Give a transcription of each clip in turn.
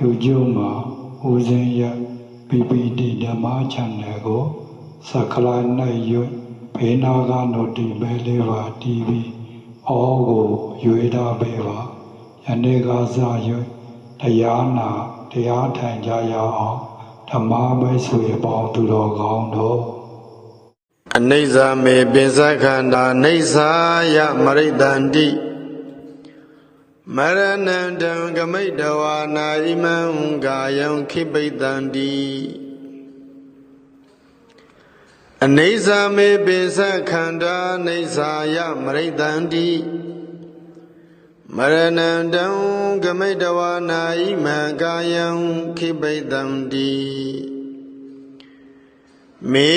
ယူကျုံမှာဦးစင်းရ PPT ဓမ္မ channel ကို subscribe နိုင်ရွတ်ဘေးနာက notification လေးပါတီးပြီးအောကိုရွေးထားပေးပါယနေ့ကစရွတ်တရားနာတရားထိုင်ကြရအောင်ဓမ္မမိတ်ဆွေပေါင်းသူတော်ကောင်းတို့အနိစ္စမေပိစခန္ဓာအိဋ္ဌာယမရိတန္တိ မရဏံတံကမိတဝါနာဣမံကာယံခိပိတန္တိအနိစ္စမေပိစခန္ဓာအိဋ္ဌာယမရိတန္တိမရဏံတံကမိတဝါနာဣမံကာယံခိပိတန္တိမေ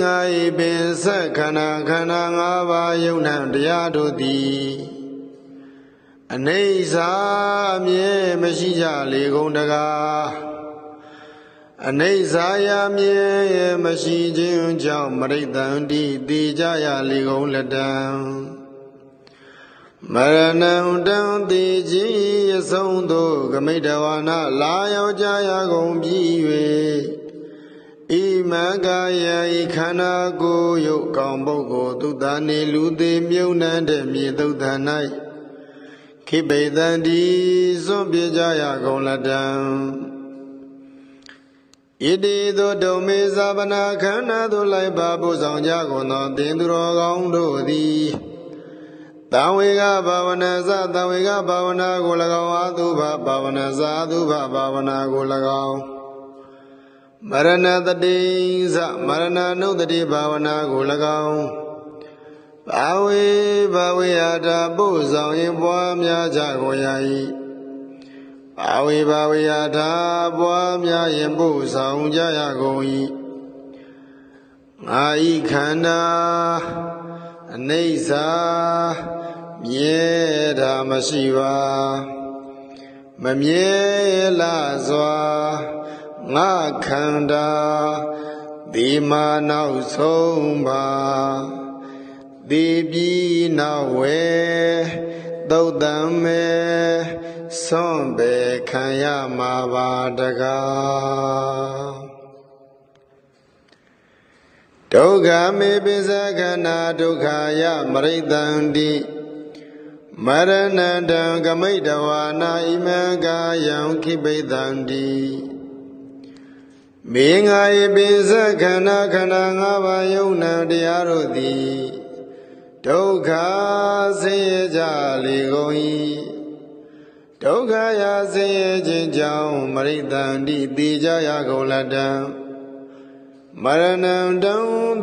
ငါဤပင်ဆက်ခန္ဓာခန္ဓာ၅ပါးယုံနံတရားတို့သည် အနေစာအမြဲမရှိကြလေကုန်တကားအနေစာရမြဲမရှိခြင်းကြောင့်မရိတန်တိတည်ကြရလေကုန်လက်တံမရဏံတံတည်ခြင်းအဆုံးသို့ကမိတဝါနာလာရောက်ကြရကုန်ပြီ၍ဣမံကာယဤခန္ဓာကိုယ်ယုတ်ကောင်ပုဂ္ဂိုလ်သူသားနေလူသေးမြုံနှံတဲ့မြေသုတ်တန်၌ ခိပိတံဒီစွန့်ပြေကြရကုန်လတံဣတိသောဒုံမေဇာပနာခန္ဓာသို့လိုက်ပါပို့ဆောင်ကြကုန်သောတင်သူတော်ကောင်းတို့သည်တံဝေကဘာဝနာသတံဝေကဘာဝနာကို၎င်းအာသုဘဘာဝနာသာသုဘဘာဝနာကို၎င်းမရဏတတိသမရဏနုတတိဘာဝနာကို၎င်း ဘာဝေဘာဝေအာတာပို့ဆောင်ရင်ပွားများကြကိုရ၏ဘာဝေဘာဝေအာတာပွားများရင်ပို့ဆောင်ကြရကုန်၏ငါဤခန္ဓာအနိစ္စမြဲတာမရှိပါမမြဲလားစွာငါခန္ဓာဒီမာနောက်ဆုံးပါ ဒီပြီးနောက်ဝဲသုတ်တံမဲဆွန့်ပေခံရမှာပါတကားဒုက္ခမေပိစခန္ဓာဒုက္ခယမရိတန္တိမရဏတံကမိတဝါနာဣမံကာယံခိပိတန္တိမေငါယပိစခန္ဓာခန္ဓာ၅ပါးယုံနံတရားတို့သည် ဒုက္ခဆင်းရဲကြလေကုန်၏ဒုက္ခရာဆင်းရဲခြင်းကြောင့်မရိတန္တိသိကြရကုန်လတ္တံမရဏံတံ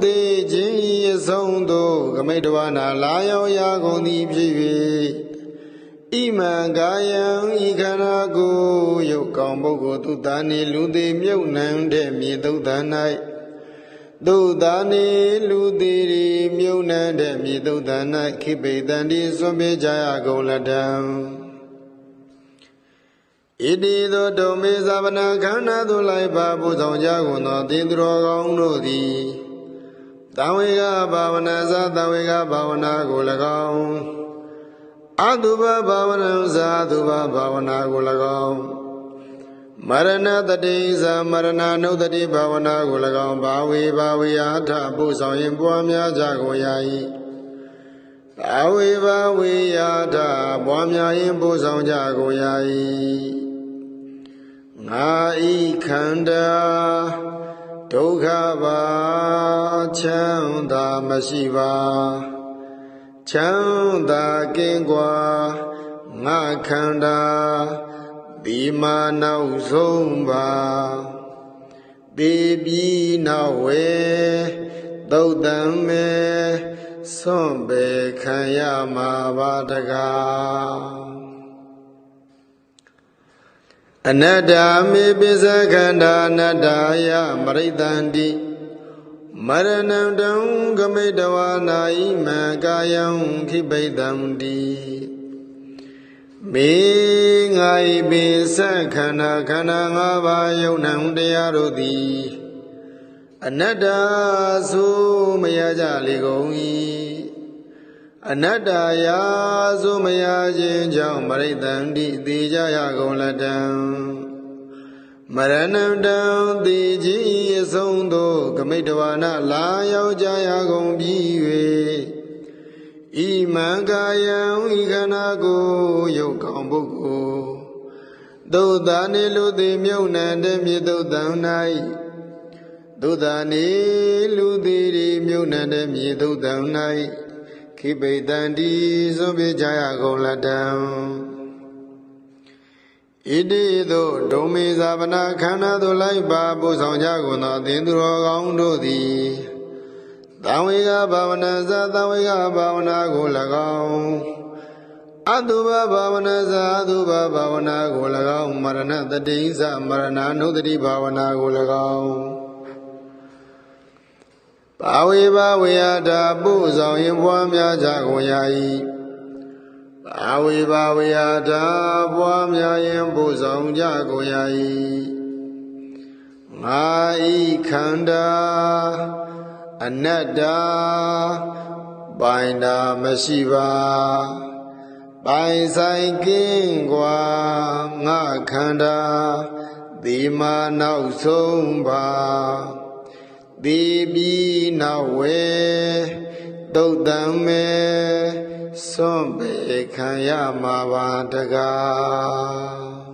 သိခြင်းဤအဆုံးသို့ကမိတဝနာလာရောက်ရကုန်သည်ဖြစ်၍ဣမံကာယံဤခန္ဓာကိုယ်ယုတ်ကောင်ပုဂ္ဂိုလ်သူသားနေလူသေးမြုပ်နှံတဲ့မြေသုတ်တ န်၌သူသားနေလူသေးရီမြုပ်နှံတဲ့မြေသုတ်တန်၌ခိပိတန်ဒီစွန့်ပေးကြရကုန်လတ္တံဣတိသောဒုံမေဇာဗနာခန္ဓာသို့လိုက်ပါပူဆောင်ကြကုန်သောတေသူတော်ကောင်းတို့သည်တံဝေကဘာဝနာဇာတံဝေကဘာဝနာကို၎င်းအတုပဘာဝနာဇာတုပဘာဝနာကို၎င်း မရဏတတိဇာမရဏနုတတိဘာဝနာကို၎င်းဘာဝေဘာဝေအာထပူဆောင်ရင်ပွားများကြကုန်ရ၏ဘာဝေဘာဝေယာထပွားများရင်ပူဆောင်ကြကုန်ရ၏ငါဤခန္ဓာဒုက္ခပါချမ်းသာမရှိပါချမ်းသာကင်းကွာငါခန္ဓာ ဒီမာနောက်ဆုံးပါပေပြီးနောက်ဝဲသုတ်တံမဲဆွန့်ပေခံရမှာပါတကားအနတ္တမေပိစခန္ဓာအနတ္တယမရိတန္တိမရဏံတံကမိတဝါနာဣမံကာယံခိပိတံတိမေ ငါဤပိစခန္ဓာခန္ဓာ၅ပါးယုံနံတရားတို့သည်အနတ္တဆိုမရကြလေကုန်၏အနတ္တယာဆိုမရခြင်းကြောင့်မရိတန္တိသေကြရကုန်လတံမရဏံတံသေခြင်းဤအဆုံးသို့ကမိတ္တဝါနလာရောက်ကြရကုန်ပြီ၍ဤမံကာယံဤခန္ဓာကိုယ်ရုပ်ကောင်းပုဂ္ဂိုလ် သုဒ္ဓနေလူသည်မြုပ်နှံတဲ့မြေသုတ်တံ၌သုဒ္ဓနေလူသည်ဒီမြုပ်နှံတဲ့မြေသုတ်တံ၌ခိပိတံဒီသွန်ပြကြရကုန်လတံဣတိသို့ဒုံမေဇာပနာခန္ဓာသို့လိုက်ပါပို့ဆောင်ကြကုန်သောသင်သူတော်ကောင်းတို့သည်သံဝေကဘာဝနာဇာသံဝေကဘာဝနာကို၎င်း အတုဘဘာဝနာဇာအတုဘဘာဝနာကို၎င်းမရဏတတိဇမရဏနုတတိဘာဝနာကို၎င်းဘာဝေဘာဝေယတာပို့ဆောင်ရင်ပွားများကြကုန်ရာ၏ဘာဝေဘာဝေယတာပွားများရင်ပို့ဆောင်ကြကုန်ရာ၏ငါဤခန္ဓာအနတ္တပိုင်တာမရှိပါ ပိုင်ဆိုင်ကင်းကွာငါခန္ဓာဒီမာနောက်ဆုံးပါဒီပြီးနောက်ဝဲတုတ်တံမဲစွန့်ပေခံရမှာပါတကား